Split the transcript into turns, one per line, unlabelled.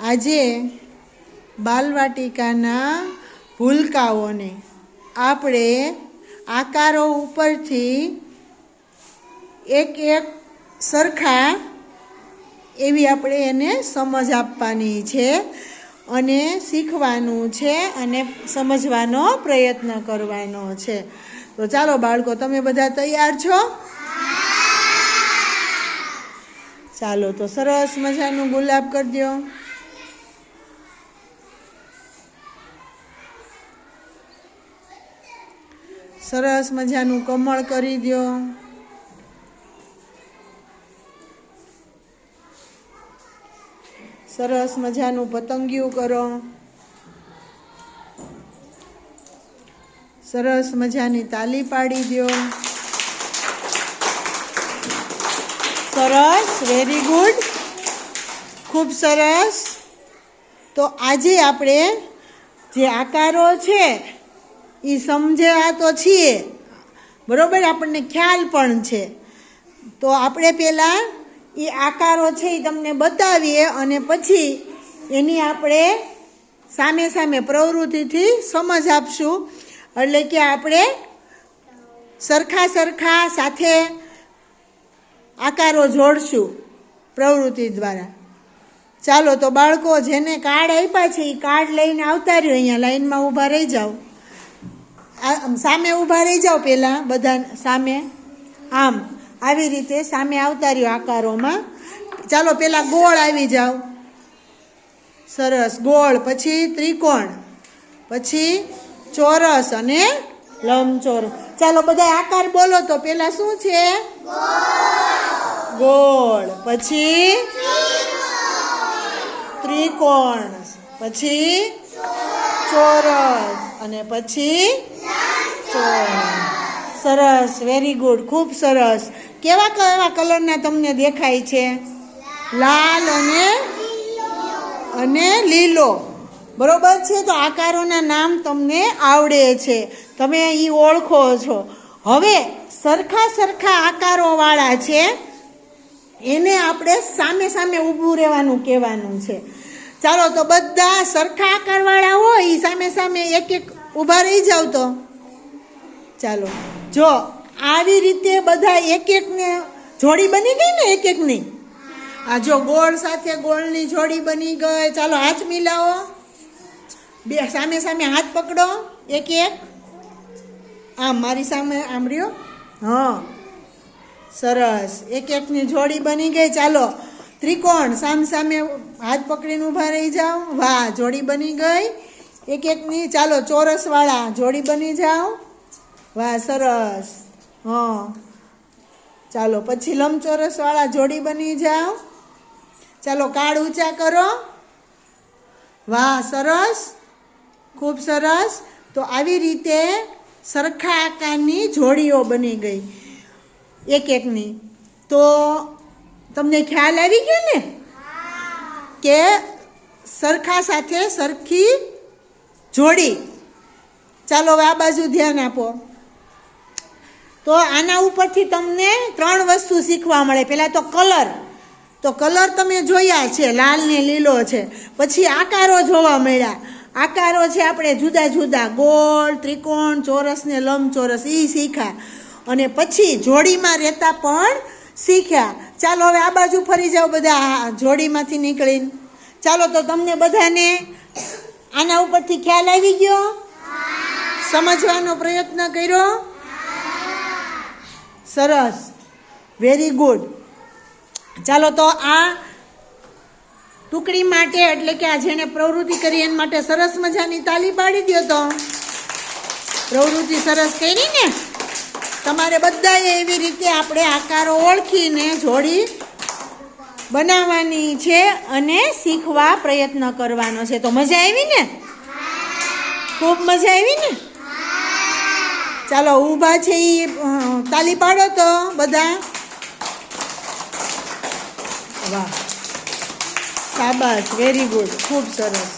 આજે બાલવાટિકાના ભૂલકાઓને આપણે આકારો ઉપરથી એક એક સરખા એવી આપણે એને સમજ આપવાની છે અને શીખવાનું છે અને સમજવાનો પ્રયત્ન કરવાનો છે. તો ચાલો બાળકો, તમે બધા તૈયાર છો? ચાલો, તો સરસ મજાનું ગુલાબ કરી દો સરસ મજાનું કમળ કરી દો સરસ મજાનું પતંગિયું કરો. સરસ મજાની તાલી પાડી દો સરસ વેરી ગુડ ખૂબ સરસ. તો આજે આપણે જે આકારો છે એ સમજ્યા તો છીએ. બરાબર? આપણને ખ્યાલ પણ છે. તો આપણે પહેલાં એ આકારો છે એ તમને બતાવીએ અને પછી એની આપણે સામે સામે પ્રવૃત્તિથી સમજ આપશું. એટલે કે આપણે સરખા સરખા સાથે આકારો જોડશું પ્રવૃત્તિ દ્વારા. ચાલો તો બાળકો જેને કાર્ડ આપ્યા છે એ કાર્ડ લઈને આવતા રહ્યો. અહીંયા લાઈનમાં ઊભા રહી જાઓ. આમ સામે ઊભા રહી જાઓ પહેલાં બધા સામે. આમ, આવી રીતે સામે આવતા રહ્યો આકારોમાં. ચાલો પહેલાં ગોળ આવી જાઓ. સરસ, ગોળ, પછી ત્રિકોણ, પછી ચોરસ અને લંબચોરસ. ચાલો બધા આકાર બોલો તો પહેલાં શું છે? ગોળ, પછી ત્રિકોણ, પછી ચોરસ, અને પછી સરસ વેરી ગુડ ખૂબ સરસ. કેવા કેવા કલરના તમને દેખાય છે? લાલ અને અને લીલો. બરોબર છે? તો આકારોના નામ તમને આવડે છે. તમે એ ઓળખો છો. હવે સરખા સરખા આકારોવાળા છે. એને આપણે સામે સામે ઊભું રહેવાનું કહેવાનું છે. ચાલો, તો બધા સરખા આકારવાળા હોય એ સામે સામે એક એક ઊભા રહી જાવ તો. ચાલો. જો આવી રીતે બધા એક એકને જોડી બની ગઈ ને એક એકની આ જો ગોળ સાથે ગોળની જોડી બની ગઈ. ચાલો હાથ મિલાવો. બે, સામે સામે હાથ પકડો. એક એક આમ, મારી સામે આમ રહ્યો? હા. સરસ. એક એકની જોડી બની ગઈ. ચાલો. ત્રિકોણ. સામ સામે હાથ પકડીને ઊભા રહી જાઓ. વાહ, જોડી બની ગઈ. એક એકની ચાલો, ચોરસવાળા. જોડી બની જાઓ. વાહ, સરસ. હા. ચાલો, પછી લંબચોરસવાળા જોડી બની જાઓ. ચાલો, કાળ ઊંચા કરો. વાહ, સરસ. ખૂબ સરસ. તો આવી રીતે સરખા આકારની જોડીઓ બની ગઈ. એક એકની. તો તમને ખ્યાલ આવી ગયો ને? કે સરખા સાથે સરખી જોડી. ચાલો, હવે આ બાજુ ધ્યાન આપો. તો આના ઉપરથી તમને ત્રણ વસ્તુ શીખવા મળે. પહેલાં તો કલર. તો કલર તમે જોયા છે, લાલ ને લીલો છે. પછી આકારો જોવા મળ્યા. આકારો છે આપણે જુદા જુદા. ગોળ, ત્રિકોણ, ચોરસ ને લંબચોરસ એ શીખ્યા. અને પછી જોડીમાં રહેતા પણ શીખ્યા. ચાલો હવે આ બાજુ ફરી જાઓ બધા જોડીમાંથી નીકળીને. ચાલો તો તમને બધાને આના ઉપરથી ખ્યાલ આવી ગયો? સમજવાનો પ્રયત્ન કર્યો? સરસ. વેરી ગુડ ચાલો તો આ ટુકડી માટે, એટલે કે આ જેણે પ્રવૃત્તિ કરી, એના માટે સરસ મજાની તાલી પાડી દો તો. પ્રવૃત્તિ સરસ કરી ને, તમારે બધાએ એવી રીતે આપણે આકારો ઓળખીને જોડી બનાવવાની છે અને શીખવા પ્રયત્ન કરવાનો છે. તો મજા આવી ને? ખૂબ મજા આવી ને? ચાલો ઊભા છે એ તાલી પાડો તો બધા. વાહ. શાબાશ. વેરી ગુડ ખૂબ સરસ.